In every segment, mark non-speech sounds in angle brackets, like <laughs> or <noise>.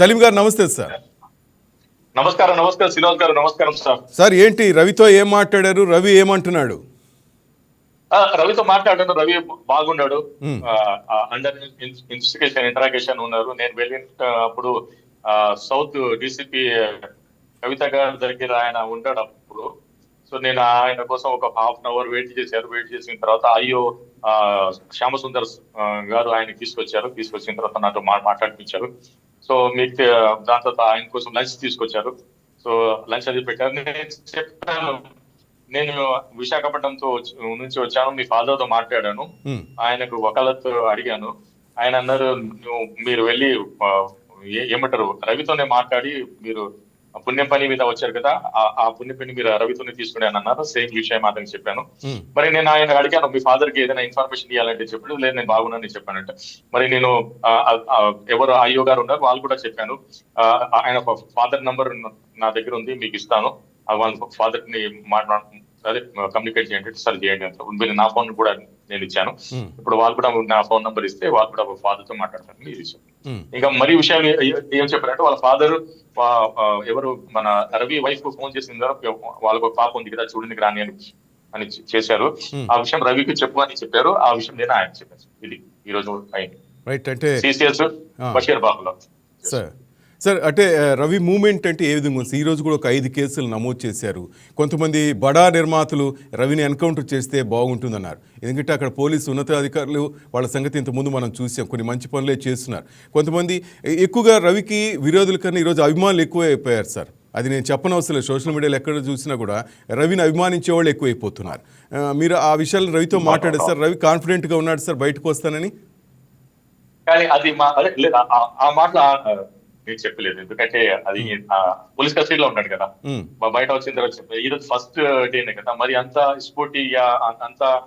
సలీం గారు నమస్తే సార్. నమస్కారం నమస్కారం శ్రీనివాస్ గారు నమస్కారం సార్. సార్ ఏంటి రవితో ఏం మాట్లాడారు? రవి ఏమంటున్నాడు? రవితో మాట్లాడాను రవి బాగున్నాడు. అండర్ ఇన్వెస్టిగేషన్ ఇంటరాగేషన్ ఉన్నారు. నేను వెళ్ళినప్పుడు సౌత్ డిసిపి కవిత గారి దగ్గర ఆయన ఉంటాడు అప్పుడు. సో నేను ఆయన కోసం ఒక హాఫ్ అన్ అవర్ వెయిట్ చేశారు. వెయిట్ చేసిన తర్వాత అయ్యో శ్యామసుందర్ గారు ఆయన తీసుకొచ్చారు. తీసుకొచ్చిన తర్వాత నాతో మాట్లాడిపించారు. సో మీకు దాని తర్వాత ఆయన కోసం లంచ్ తీసుకొచ్చారు. సో లంచ్ అది పెట్టారు. నేను చెప్పాను నేను విశాఖపట్నంతో నుంచి వచ్చాను మీ ఫాదర్తో మాట్లాడాను ఆయనకు వకాలత్ అడిగాను. ఆయన అన్నారు "నువ్వు- మీరు వెళ్ళి ఏమంటారు రవితోనే మాట్లాడి మీరు పుణ్యం పని మీద వచ్చారు కదా ఆ- పుణ్యం పని మీరు రవితోనే తీసుకుని అని అన్నారు. సేమ్ విషయం అతనికి చెప్పాను. ఉమ్, మరి నేను ఆయన అడిగాను మీ ఫాదర్కి ఏదైనా ఇన్ఫర్మేషన్ ఇవ్వాలంటే చెప్పాడు. లేదు నేను బాగున్నాను చెప్పానంటే. మరి నేను ఎవరు అయ్యో గారు ఉన్నారు వాళ్ళు కూడా చెప్పాను. ఆయన ఫాదర్ నంబర్ నా దగ్గర ఉంది మీకు ఇస్తాను. వాళ్ళ ఫాదర్ని మాట్లా అదే కమ్యూనికేట్ చేయండి సరే చేయండి నా ఫోన్ కూడా నేను ఇచ్చాను. ఇప్పుడు వాళ్ళు కూడా నా ఫోన్ నంబర్ ఇస్తే వాళ్ళు కూడా ఫాదర్తో మాట్లాడతాను ఇది విషయం ఇంకా మరి విషయం ఏ- చెప్పారంటే వాళ్ళ ఫాదర్ ఎవరు మన రవి వైఫ్ ఫోన్ చేసిన వాళ్ళకు పాప ఉంది కదా చూడండి రాని అని అని చేశారు. ఆ విషయం రవికి చెప్పు అని చెప్పారు. ఆ విషయం నేను ఆయన చెప్పాను. ఇది ఈ రోజు అయింది. సిసిఎస్. బషీర్ బాబులో. సార్ సార్ అంటే రవి మూమెంట్ అంటే ఏ విధంగా ఉంది? ఈ రోజు కూడా ఒక ఐదు కేసులు నమోదు చేశారు. కొంతమంది బడా నిర్మాతలు రవిని ఎన్కౌంటర్ చేస్తే బాగుంటుందన్నారు. ఎందుకంటే అక్కడ పోలీసు ఉన్నతాధికారులు వాళ్ళ సంగతి ఇంతకుముందు మనం చూసాం. కొన్ని మంచి పనులే చేస్తున్నారు. కొంతమంది ఎక్కువగా రవికి విరోధుల కన్నా ఈరోజు అభిమానులు ఎక్కువ అయిపోయారు సార్. అది నేను చెప్పనవసరం లేదు. సోషల్ మీడియాలో ఎక్కడ చూసినా కూడా రవిని అభిమానించే వాళ్ళు ఎక్కువైపోతున్నారు. మీరు ఆ విషయాలు రవితో మాట్లాడారు సార్. రవి కాన్ఫిడెంట్గా ఉన్నాడు సార్ బయటకు వస్తానని. కానీ అది మా అదే ఆ- మాటలు నేను చెప్పలేదు. ఎందుకంటే అది ఆ, పోలీస్ కస్టడీలో ఉన్నాడు కదా. బయట వచ్చిన తర్వాత చెప్పారు ఈరోజు ఫస్ట్ డేనే కదా మరి అంత స్పోర్టీ అంత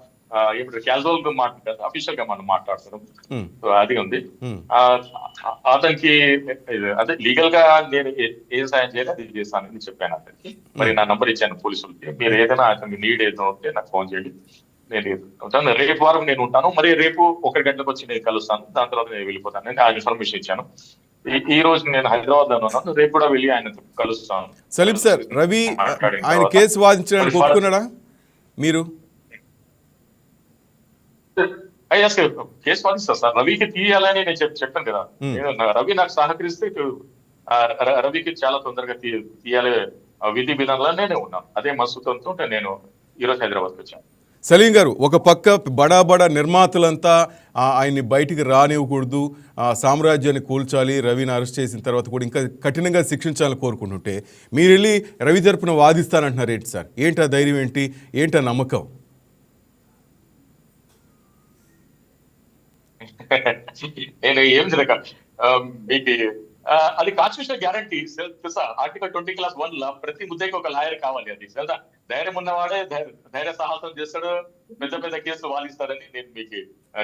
ఏమంటారు క్యాజువల్గా మాట్లాడతారు అఫీషియల్గా మనం సో అది ఉంది. అతనికి అదే లీగల్గా నేను ఏ- సాయం చేయాలి అది చేస్తానని చెప్పాను అతనికి. మరి నా నంబర్ ఇచ్చాను పోలీసులకి. మీరు ఏదైనా అతనికి నీడ్ ఏదైనా ఉంటే నాకు ఫోన్ చేయండి. నేను ఉంటాను రేపు వారం నేను ఉంటాను. మరి రేపు ఒక గంటలకు వచ్చి నేను కలుస్తాను. దాని తర్వాత నేను వెళ్ళిపోతాను. నేను ఆ ఇన్ఫర్మేషన్ ఇచ్చాను. ఈ- రోజు నేను హైదరాబాద్లో ఉన్నాను రేపు కూడా వెళ్ళి ఆయన కలుస్తాను. సలీం సార్ రవి ఆయన కేసు వాదించడానికి మరి ఒప్పుకున్నాడా? మీరు? అయ్యా సార్ కేసు వాదిస్తా సార్. రవికి తీయాలని నేను చెప్ చెప్పాను కదా. రవి నాకు సహకరిస్తే రవికి చాలా తొందరగా తీయాలి విధి విధానంలో నేనే ఉన్నాను. అదే మసూతంతో నేను ఈ రోజు హైదరాబాద్కి వచ్చాను. సలీం గారు ఒక పక్క బడా బడా నిర్మాతలంతా ఆయన్ని బయటికి రానివ్వకూడదు ఆ, సామ్రాజ్యాన్ని కూల్చాలి రవిని అరెస్ట్ చేసిన తర్వాత కూడా ఇంకా కఠినంగా శిక్షించాలని కోరుకుంటుంటే మీరు వెళ్ళి రవి తరపున వాదిస్తానంటున్నారు ఏంటి సార్? ఏంటి ధైర్యం ఏంటి? ఏంటా నమ్మకం? <laughs> నేను ఏం జరగ మీకు అది కాన్స్టిట్యూషన్ గ్యారంటీ తెలుసా ఆర్టికల్ ట్వంటీ క్లాస్ వన్ లా ప్రతి ముద్దకి ఒక లాయర్ కావాలి అది. తెలుసా ధైర్యం ఉన్నవాడే ధైర్య సాహసం చేస్తాడు. పెద్ద పెద్ద కేసులు వాదిస్తాడని నేను మీకు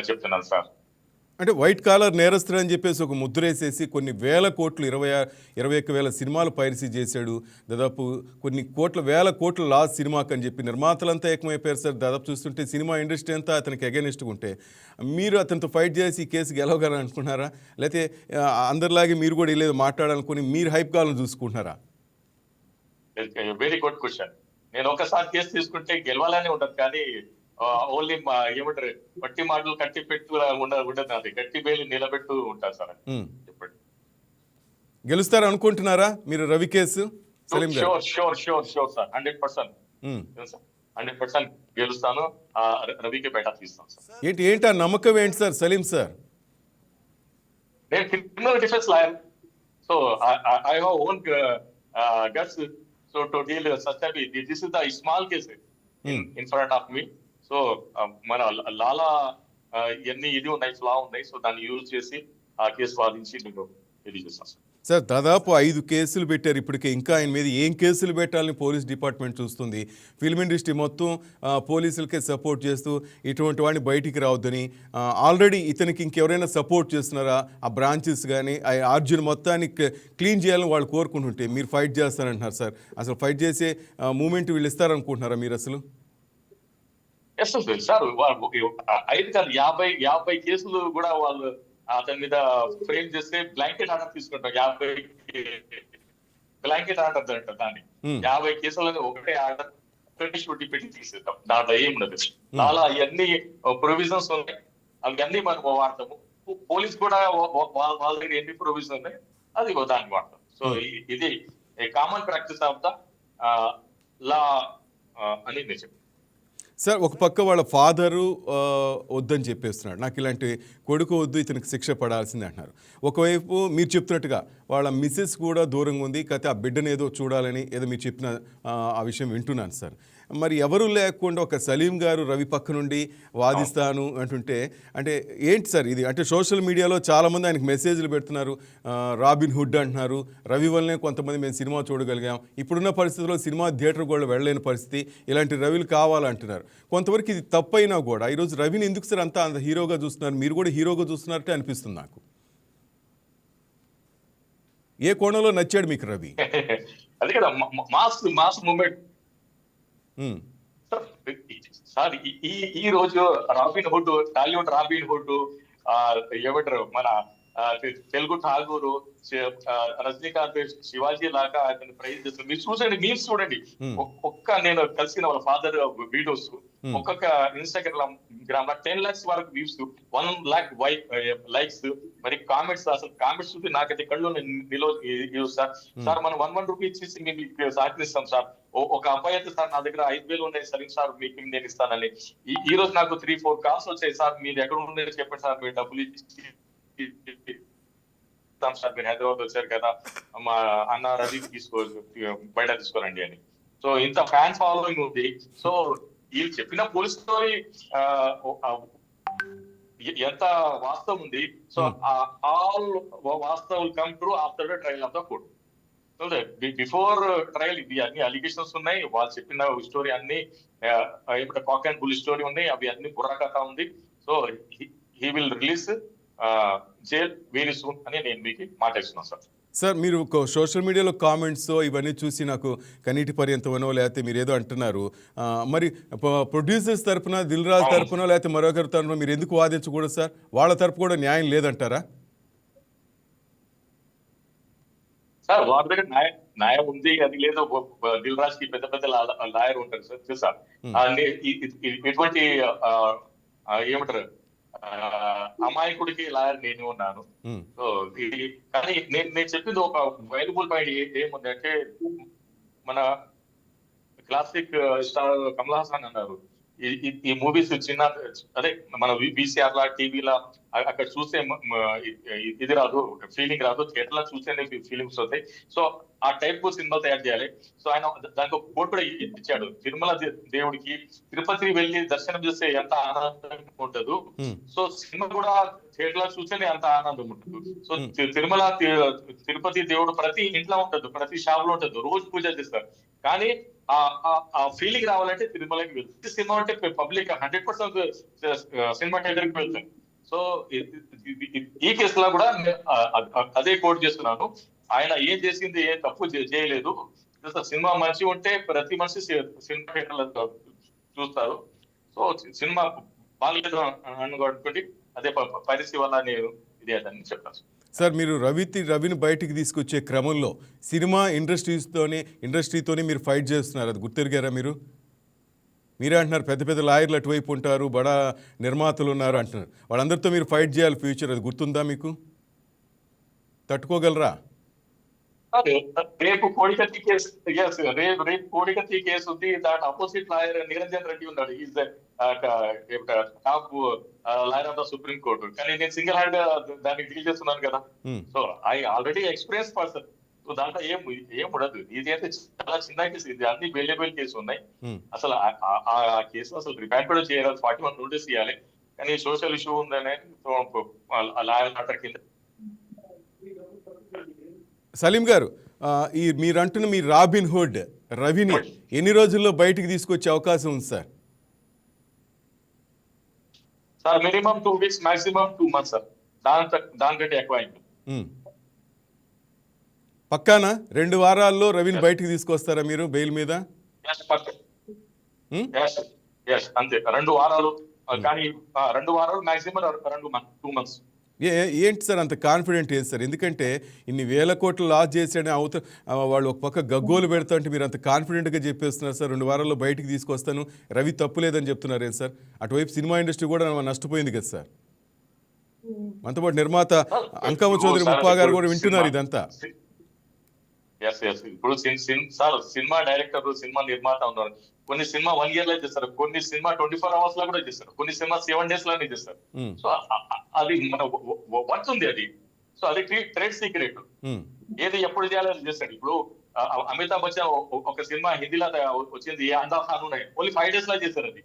చెప్తున్నాను సార్ అంటే వైట్ కాలర్ నేరస్తుడు అని చెప్పేసి ఒక ముద్రేసేసి కొన్ని వేల కోట్లు ఇరవై ఇరవై ఒక్క వేల సినిమాలు పైరసీ చేశాడు. దాదాపు కొన్ని కోట్ల వేల కోట్ల లాస్ సినిమాకి అని చెప్పి నిర్మాతలంతా ఏకమైపోయారు సార్. దాదాపు చూస్తుంటే సినిమా ఇండస్ట్రీ అంతా అతనికి అగెనిస్ట్గా ఉంటే. మీరు అతనితో ఫైట్ చేసి ఈ కేసు గెలవగలని అనుకున్నారా? లేకపోతే అందరిలాగే మీరు కూడా లేదు మాట్లాడాలనుకుని మీరు హైప్ కావాలని చూసుకుంటున్నారా? వెరీ గుడ్ క్వశ్చన్ నేను ఒకసారి కేసు తీసుకుంటే గెలవాలని ఉండదు కానీ ఓన్లీ ఏమంటారు పట్టి మాటలు కట్టి పెట్టు ఉండ- ఉండదు నాది. గట్టి వేలు నిలబెట్టు ఉంటాను సార్. చెప్పండి. గెలుస్తారు అనుకుంటున్నారా మీరు Ravi case sure sure sure sure sir hundred percent. Hundred percent గెలుస్తాను. రవికి బయట తీస్తాను సార్ ఏంటి ఏంటి ఆ నమ్మకం ఏంటి సార్ సలీం సార్? నేను criminal defence lawyer so I have own guts so to deal such this is the small case. In front of me so మన లాలా ఇవన్నీ ఎన్ని ఇది ఉన్నాయి లా ఉన్నాయి. సో దాన్ని యూజ్ చేసి ఆ కేసు వాదించి నేను ఇది చేస్తాను సార్ సార్ దాదాపు ఐదు కేసులు పెట్టారు ఇప్పటికే. ఇంకా ఆయన మీద ఏం కేసులు పెట్టాలని పోలీస్ డిపార్ట్మెంట్ చూస్తుంది. ఫిల్మ్ ఇండస్ట్రీ మొత్తం పోలీసులకే సపోర్ట్ చేస్తూ ఇటువంటి వాడిని బయటికి రావద్దని ఆల్రెడీ ఇతనికి ఇంకెవరైనా సపోర్ట్ చేస్తున్నారా? ఆ బ్రాంచెస్ కానీ ఆ ఆర్జున్ మొత్తాన్ని క్లీన్ చేయాలని వాళ్ళు కోరుకుంటుంటే మీరు ఫైట్ చేస్తారంటున్నారు సార్. అసలు ఫైట్ చేసే మూమెంట్ వీళ్ళు ఇస్తారనుకుంటున్నారా మీరు అసలు? ఎస్ సార్ ఐదు కాదు యాభై యాభై కేసులు కూడా వాళ్ళు అతని మీద ఫ్రేమ్ చేస్తే బ్లాంకెట్ ఆర్డర్ తీసుకుంటాం యాభై బ్లాంకెట్ ఆర్డర్ అంట దాన్ని. యాభై కేసులలో ఒకటే ఆర్డర్ ఒకటి షూటీ పెట్టి తీసేద్దాం. దాంట్లో ఏం ఉండదు. చాలా అవన్నీ ప్రొవిజన్స్ ఉన్నాయి. అవన్నీ మనం వాడతాము. పోలీస్ కూడా వాళ్ళ దగ్గర ఎన్ని ప్రొవిజన్ ఉన్నాయి అది దాన్ని వాడతాం. సో ఇది common practice of the law అని నేను సార్ ఒక పక్క వాళ్ళ ఫాదరు వద్దని చెప్పేస్తున్నాడు నాకు ఇలాంటి కొడుకు వద్దు ఇతనికి శిక్ష పడాల్సిందే అంటున్నారు. ఒకవైపు మీరు చెప్తున్నట్టుగా వాళ్ళ మిస్సెస్ కూడా దూరంగా ఉంది కాకపోతే ఆ బిడ్డను ఏదో చూడాలని ఏదో మీరు చెప్పిన ఆ విషయం వింటున్నాను సార్. మరి ఎవరు లేకుండా ఒక సలీం గారు రవి పక్క నుండి వాదిస్తాను అంటుంటే అంటే ఏంటి సార్ ఇది? అంటే సోషల్ మీడియాలో చాలామంది ఆయనకు మెసేజ్లు పెడుతున్నారు. రాబిన్ హుడ్ అంటున్నారు. రవి వల్లనే కొంతమంది మేము సినిమా చూడగలిగాం. ఇప్పుడున్న పరిస్థితుల్లో సినిమా థియేటర్ కూడా వెళ్ళలేని పరిస్థితి. ఇలాంటి రవిలు కావాలంటున్నారు. కొంతవరకు ఇది తప్పైనా కూడా ఈరోజు రవిని ఎందుకు సార్ అంతా అంత హీరోగా చూస్తున్నారు? మీరు కూడా హీరోగా చూస్తున్నట్టే అనిపిస్తుంది నాకు. ఏ కోణంలో నచ్చాడు మీకు రవి? <laughs> అదే కదా మాస్ మాస్ మూమెంట్ సార్ ఈ- ఈ రోజు Robin Hood Tollywood Robin Hood ఆ, ఏమంటారు మన తెలుగు ఠాగూరు రజనీకాంత్ శివాజీ లాగా అతను ప్రైజ్ చేస్తారు మీరు చూసండి మీమ్స్ చూడండి Hmm. ఒక్- ఒక్క నేను కలిసిన వాళ్ళ ఫాదర్ వీడియోస్ Hmm. ఒక్కొక్క ఇన్స్టాగ్రామ్ గ్రామ్ టెన్ లాక్స్ వరకు వ్యూస్ వన్ లాక్ వై లైక్స్ మరి కామెంట్స్ అసలు కామెంట్స్ చూసి నాకైతే కళ్ళు నిలవ సార్. సార్ మనం వన్ వన్ రూపీ ఇచ్చేసి మేము సహకరిస్తాం సార్. ఒక అబ్బాయి అయితే సార్ నా దగ్గర ఐదు వేలు ఉన్నాయి సరే సార్ మీకు నేను ఇస్తానని. ఈ రోజు నాకు త్రీ ఫోర్ కాల్స్ వచ్చాయి సార్. మీరు ఎక్కడ ఉండేది చెప్పండి సార్. మీరు డబ్బులు ఇచ్చి ఇస్తాం సార్. మీరు హైదరాబాద్ వచ్చారు కదా మా అన్న రవి తీసుకో బయట తీసుకోరండి అని. సో ఇంత ఫ్యాన్ ఫాలోయింగ్ ఉంది. సో వీళ్ళు చెప్పిన పోలీస్ స్టోరీ ఎంత వాస్తవం ఉంది. So all వాస్తవులు come true after the trial of the court before trial ఇది అన్ని అలిగేషన్స్ ఉన్నాయి. వాళ్ళు చెప్పిన స్టోరీ అన్ని కాక్ అండ్ బుల్ స్టోరీ ఉన్నాయి. అవి అన్ని బుర్రా కథ ఉంది. So he will release jail very soon అని నేను మీకు మాట్లాడుతున్నాను సార్ సార్ మీరు సోషల్ మీడియాలో కామెంట్స్ ఇవన్నీ చూసి నాకు కనీటి పర్యంతమనో లేకపోతే మీరు ఏదో అంటున్నారు. మరి ప్రొడ్యూసర్స్ తరపున దిల్ రాజు తరపున లేకపోతే మరొకరి తరపున మీరు ఎందుకు వాదించకూడదు సార్? వాళ్ళ తరపు కూడా న్యాయం లేదంటారా? సార్ వారి దగ్గర న్యాయం న్యాయం ఉంది అది లేదు. దిల్ రాజ్కి పెద్ద పెద్ద లాయర్ ఉంటారు సార్. ఇ- ఇటువంటి ఏమంటారు? అమాయకుడికి లాయర్ నేను ఉన్నాను. సో కానీ నేను నేను చెప్పింది ఒక వైలబుల్ పాయింట్ ఏముంది అంటే మన క్లాసిక్ స్టార్ కమల్ హాసన్ అన్నారు. ఈ- మూవీస్ చిన్న అదే మన బీసీఆర్ లా టీవీలా అక్కడ ఇ- ఇది రాదు ఫీలింగ్ రాదు థియేటర్లో చూస్తేనే ఫీలింగ్స్ వస్తాయి. సో ఆ టైప్ సినిమా తయారు చేయాలి. సో ఆయన దానికి ఒక కోట్ కూడా ఇచ్చాడు. తిరుమల దేవుడికి తిరుపతి వెళ్ళి దర్శనం చేస్తే ఎంత ఆనందం ఉంటుందో సో సినిమా కూడా థియేటర్లో చూస్తేనే అంత ఆనందం ఉంటుంది. సో తిరుమల తిరుపతి దేవుడు ప్రతి ఇంట్లో ఉంటుంది ప్రతి షాప్లో ఉంటుంది రోజు పూజ చేస్తారు. కానీ ఆ ఆ- ఫీలింగ్ రావాలంటే తిరుమలకి వెళ్తుంది సినిమా అంటే పబ్లిక్ హండ్రెడ్ పర్సెంట్ సినిమా థియేటర్కి వెళ్తాను సో ఈ కేసులో కూడా అదే కోట్ చేస్తున్నాను. ఆయన ఏం చేసింది ఏ తప్పు చేయలేదు. సినిమా మంచి ఉంటే ప్రతి మనిషి సినిమా థియేటర్లో చూస్తారు. సో సినిమా బాగలేదు అనుకోండి అదే పరిస్థితి వల్ల నేను ఇది అదని చెప్పాను. సార్ మీరు రవితి రవిని బయటికి తీసుకొచ్చే క్రమంలో సినిమా ఇండస్ట్రీస్తోనే ఇండస్ట్రీతోనే మీరు ఫైట్ చేస్తున్నారు. అది గుర్తెరిగారా మీరు? మీరే అంటున్నారు పెద్ద పెద్ద లాయర్లు అటువైపు ఉంటారు బడా నిర్మాతలు ఉన్నారు అంటున్నారు. వాళ్ళందరితో మీరు ఫైట్ చేయాలి ఫ్యూచర్ అది గుర్తుందా మీకు? తట్టుకోగలరా? రేపు కోడికత్తి కేసు yes, రేపు రేపు కోడికత్తి కేసు ఉంది. దాని అపోజిట్ లాయర్ నిరంజన్ రెడ్డి ఉన్నాడు. Is top lawyer of the supreme court కానీ నేను సింగిల్ హ్యాండ్ దాన్ని డీల్ చేస్తున్నాను కదా. So I already experience person so దాంట్లో ఏం ఏం ఉండదు. ఇది అయితే చాలా చిన్న కేసు ఇది అన్ని వేరియబుల్ కేసు ఉన్నాయి. ఉమ్. అసలు ఆ- కేసు అసలు రిమాండ్ కూడా చేయాలి. ఫార్టీ వన్ నోటీస్ ఇవ్వాలి. కానీ సోషల్ ఇష్యూ ఉందనే లాయర్ ఆర్డర్ కింద సలీం గారు ఈ మీరు అంటున్న మీ రాబిన్ హుడ్ రవిని ఎన్ని రోజుల్లో బయటికి తీసుకొచ్చే అవకాశం ఉంది sir? Sir minimum two weeks maximum two months sir. దాని దానికంటే ఎక్కువ. పక్కానా? రెండు వారాల్లో రవిని బయటికి తీసుకొస్తారా మీరు బెయిల్ మీద? అంతే. రెండు వారాలు కానీ రెండు వారాలు మాక్సిమం రెండు టూ మంత్స్. ఏ ఏంటి సార్ అంత కాన్ఫిడెంట్ ఏంటి సార్? ఎందుకంటే ఇన్ని వేల కోట్లు లాస్ చేసాడని అవత వాళ్ళు ఒక పక్క గగ్గోలు పెడతా అంటే మీరు అంత కాన్ఫిడెంట్గా చెప్పేస్తున్నారు సార్. రెండు వారాల్లో బయటికి తీసుకొస్తాను. రవి తప్పు లేదని చెప్తున్నారు ఏం సార్? అటువైపు సినిమా ఇండస్ట్రీ కూడా నష్టపోయింది కదా సార్. మనతో పాటు నిర్మాత అంకమ్మ చౌదరి ముప్పా గారు కూడా వింటున్నారు ఇదంతా. ఎస్ ఎస్ ఇప్పుడు సార్ సినిమా డైరెక్టర్ సినిమా నిర్మాత ఉన్నారు. కొన్ని సినిమా వన్ ఇయర్లో చేస్తారు కొన్ని సినిమా ట్వంటీ ఫోర్ అవర్స్లో కూడా చేస్తారు కొన్ని సినిమా సెవెన్ డేస్లోనే చేస్తారు సో అది మన వర్క్ ఉంది అది. సో అది ట్రేడ్ సీక్రెట్. ఏది ఎప్పుడు చేయాలని చేస్తాడు. ఇప్పుడు అమితాబ్ బచ్చన్ ఒక సినిమా హిందీలో వచ్చింది అందా ఖాన్ ఉన్నాయి. ఓన్లీ ఫైవ్ డేస్లో చేస్తారు అది.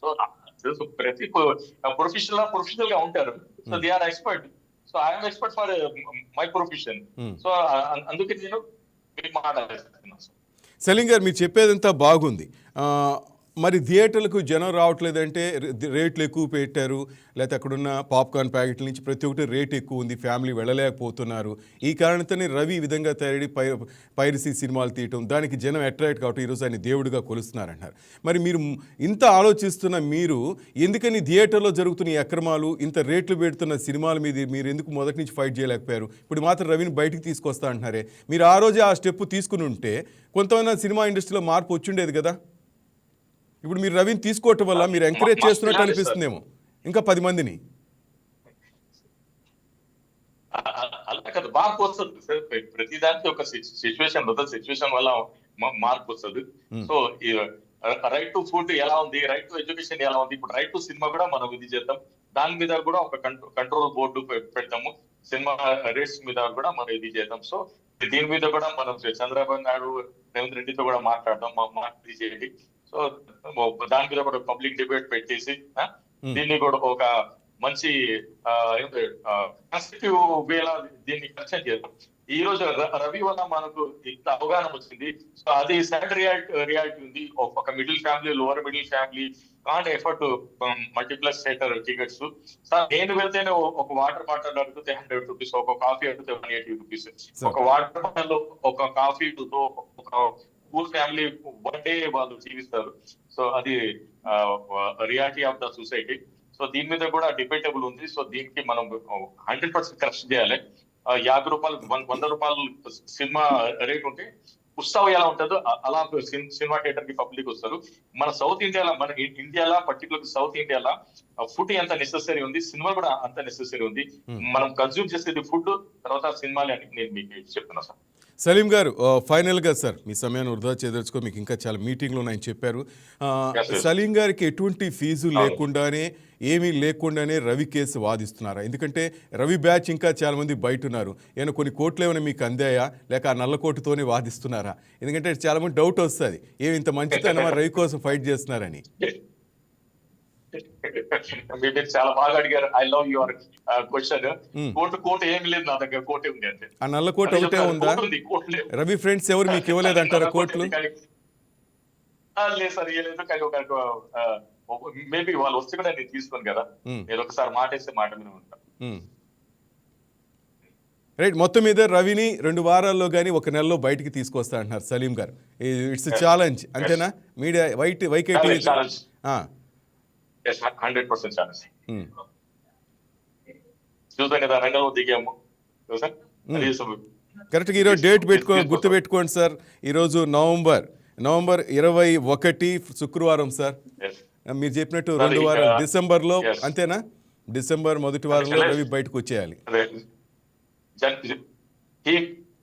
సో తెలుసు ప్రతి ప్రొఫెషనల్ ప్రొఫెషనల్గా ఉంటారు. So they are expert. So I'm expert for my profession. So అందుకే నేను మీకు మాట్లాడేస్తున్నాను సలీం గారు మీరు చెప్పేదంతా బాగుంది. మరి థియేటర్లకు జనం రావట్లేదంటే రేట్లు ఎక్కువ పెట్టారు. లేకపోతే అక్కడున్న పాప్కార్న్ ప్యాకెట్ల నుంచి ప్రతి ఒక్కటి రేట్ ఎక్కువ ఉంది. ఫ్యామిలీ వెళ్ళలేకపోతున్నారు. ఈ కారణంతోనే రవి ఈ విధంగా తయారీ పై పైరసీ సినిమాలు తీయటం దానికి జనం అట్రాక్ట్ కావటం ఈరోజు ఆయన దేవుడిగా కొలుస్తున్నారన్నారు మరి మీరు ఇంత ఆలోచిస్తున్న మీరు ఎందుకని థియేటర్లో జరుగుతున్న ఈ అక్రమాలు ఇంత రేట్లు పెడుతున్న సినిమాల మీద మీరు ఎందుకు మొదటి నుంచి ఫైట్ చేయలేకపోయారు? ఇప్పుడు మాత్రం రవిని బయటికి తీసుకొస్తా అంటున్నారే. మీరు ఆ రోజే ఆ స్టెప్ తీసుకుని ఉంటే కొంతమంది సినిమా ఇండస్ట్రీలో మార్పు వచ్చిండేది కదా? ఇప్పుడు మీరు రవిని తీసుకోవటం వల్ల మీరు ఎంకరేజ్ చేస్తున్నట్టు అనిపిస్తుందేమో. ఇంకా పది మందిని. అలా కదా మార్పు వస్తుంది. సార్ ప్ర- ప్రతి దానికి ఒక సిచ్యువేషన్ ఉంటుంది సిచ్యువేషన్ వల్ల మార్పు వస్తుంది. సో రైట్ టు ఫుడ్ ఎలా ఉంది? రైట్ టు ఎడ్యుకేషన్ ఎలా ఉంది? ఇప్పుడు రైట్ టు సినిమా కూడా మనం ఇది చేద్దాం. దాని మీద కూడా ఒక కంట్రోల్ బోర్డు పెడతాము. సినిమా రేట్స్ మీద కూడా మనం ఇది చేద్దాం. సో దీని మీద కూడా మనం చంద్రబాబు నాయుడు రేవంత్ రెడ్డితో కూడా మాట్లాడదాం. మా మా ఇది చేయండి. దాని మీద కూడా పబ్లిక్ డిబేట్ పెట్టేసి. దీన్ని కూడా ఒక మంచి కన్స్ట్రక్టివ్ వేలా దీన్ని కన్సెప్ట్ చేద్దాం ఈ రోజు రవి వల్ల మనకు ఇంత అవగాహన వచ్చింది. సో అది సాడ్ రియాలిటీ రియాలిటీ ఉంది. ఒక- middle family lower middle family can't afford multiplex theatre tickets. Sir నేను వెళ్తేనే ఒక వాటర్ బాటిల్ అడిగితే హండ్రెడ్ రూపీస్ ఒక కాఫీ అడిగితే వన్ ఎయిటీ రూపీస్. ఒక వాటర్ బాటిల్ ఒక కాఫీ తో ఒక పూర్ ఫ్యామిలీ వన్ డే వాళ్ళు జీవిస్తారు. సో అది reality of the society. So దీని మీద కూడా డిబేటబుల్ ఉంది. సో దీనికి మనం హండ్రెడ్ పర్సెంట్ కరెక్ట్ చేయాలి. యాభై రూపాయలు వంద రూపాయలు సినిమా రేట్ ఉంటే ఉత్సవం ఎలా ఉంటుందో అలా సిన్- సినిమా థియేటర్కి పబ్లిక్ వస్తారు. మన సౌత్ ఇండియాలో మన ఇండియాలో పర్టికులర్ సౌత్ ఇండియాలో ఫుడ్ ఎంత నెసెసరీ ఉంది సినిమా కూడా అంత నెసెసరీ ఉంది. మనం కన్జ్యూమ్ చేసేది ఫుడ్ తర్వాత సినిమాలు అని నేను మీకు చెప్తున్నా సార్. సలీం గారు ఫైనల్గా సార్ మీ సమయాన్ని వృధా చేయదలుచుకో మీకు ఇంకా చాలా మీటింగ్లు ఉన్నాయని చెప్పారు. సలీం గారికి ఎటువంటి ఫీజు. లేకుండానే ఏమీ లేకుండానే రవి కేసు వాదిస్తున్నారా? ఎందుకంటే రవి బ్యాచ్ ఇంకా చాలా మంది బయట ఉన్నారు ఏమైనా కొన్ని కోట్లు ఏమైనా మీకు అందాయా? లేక ఆ నల్ల కోటుతోనే వాదిస్తున్నారా? ఎందుకంటే చాలా మంది డౌట్ వస్తుంది. ఏమి ఇంత మంచితనమా? రవి కోసం ఫైట్ చేస్తున్నారని. <laughs> మీరు చాలా బాగా అడిగారు. I love your question Hmm. Court court ఏమి లేదు నా దగ్గర కోర్టు ఉంది అంటే ఆ నల్ల కోట్ ఒకటే ఉందా? రవి ఫ్రెండ్స్ ఎవరు మీకు ఇవ్వలేదంటారా <laughs> కోట్లు ఆ, లేదు సార్ ఇవ్వలేదు కానీ ఒక మేబీ వాళ్ళు వస్తే కూడా నేను తీసుకోను కదా. Hmm. నేను ఒకసారి మాట వేస్తే మాట మీద ఉంటాను. రైట్ మొత్తం మీద రవిని రెండు వారాల్లో కానీ ఒక నెలలో బయటికి తీసుకొస్తా అంటున్నారు సలీం గారు. ఇట్స్ ఛాలెంజ్ అంతేనా? మీడియా వైట్ వైకే హండ్రెడ్ పర్సెంట్ ఛాన్స్ చూసాం కదా రంగంలో దిగాము కరెక్ట్గా ఈరోజు డేట్ పెట్టుకో గుర్తు పెట్టుకోండి సార్ ఈరోజు నవంబర్ నవంబర్ ఇరవై ఒకటి శుక్రవారం సార్. మీరు చెప్పినట్టు రెండు వారాలు డిసెంబర్లో. అంతేనా? డిసెంబర్ మొదటి వారంలో. రవి బయటకు వచ్చేయాలి. అదే. he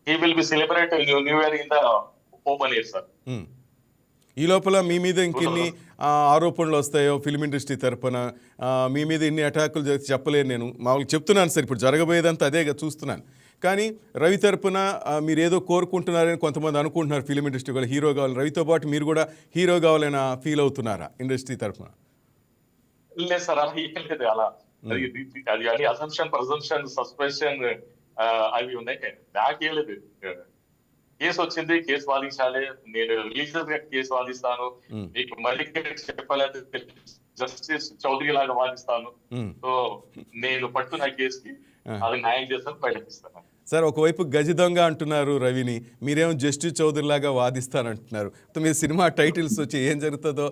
he will be celebrate new new year in the open air sir. మ్మ్. ఈ లోపల మీ మీద ఇంకెన్ని ఆరోపణలు వస్తాయో ఫిల్మ్ ఇండస్ట్రీ తరపున మీ మీద ఇన్ని అటాకులు చెప్పలేను నేను. మామూలుగా చెప్తున్నాను సార్ ఇప్పుడు జరగబోయేదంతా అదేగా చూస్తున్నాను. కానీ రవి తరపున మీరు ఏదో కోరుకుంటున్నారని కొంతమంది అనుకుంటున్నారు ఫిల్మ్ ఇండస్ట్రీ కూడా హీరో కావాలి. రవితో పాటు మీరు కూడా హీరో కావాలని ఫీల్ అవుతున్నారా ఇండస్ట్రీ తరపున? లేదు సార్ అలా ఏం లేదు. అలా అది అది అసంప్షన్ ప్రజంప్షన్ సస్పెన్షన్ అవి ఉన్నాయి. నాకేం లేదు. కేసు వచ్చింది కేసు వాదించాలి. నేను రిలీజియస్గా కేసు వాదిస్తాను. మీకు మళ్ళీ చెప్పలేదు జస్టిస్ చౌదరి లాగా వాదిస్తాను. సో నేను పట్టున కేసుకి. అది న్యాయం చేస్తాను బయటకిస్తాను సార్ ఒకవైపు గజ దొంగ అంటున్నారు రవిని మీరేమో జస్టిస్ చౌదరి లాగా వాదిస్తానంటున్నారు. మీ సినిమా టైటిల్స్ వచ్చి ఏం జరుగుతుందో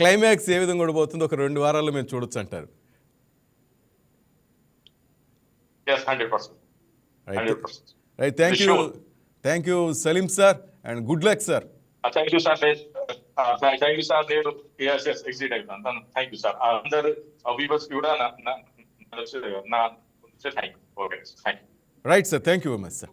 క్లైమాక్స్ ఏ విధంగా కూడా పోతుందో ఒక రెండు వారాల్లో మేము చూడొచ్చు అంటారు. Right thank you. Thank you Salim sir and good luck sir thank you sir thank you sir నేను ఎస్ ఎస్ ఎగ్జిట్ అవుతాను థ్యాంక్ యూ సార్ అందరు వ్యూవర్స్ కూడా నా thank you okay thank you right sir thank you very much sir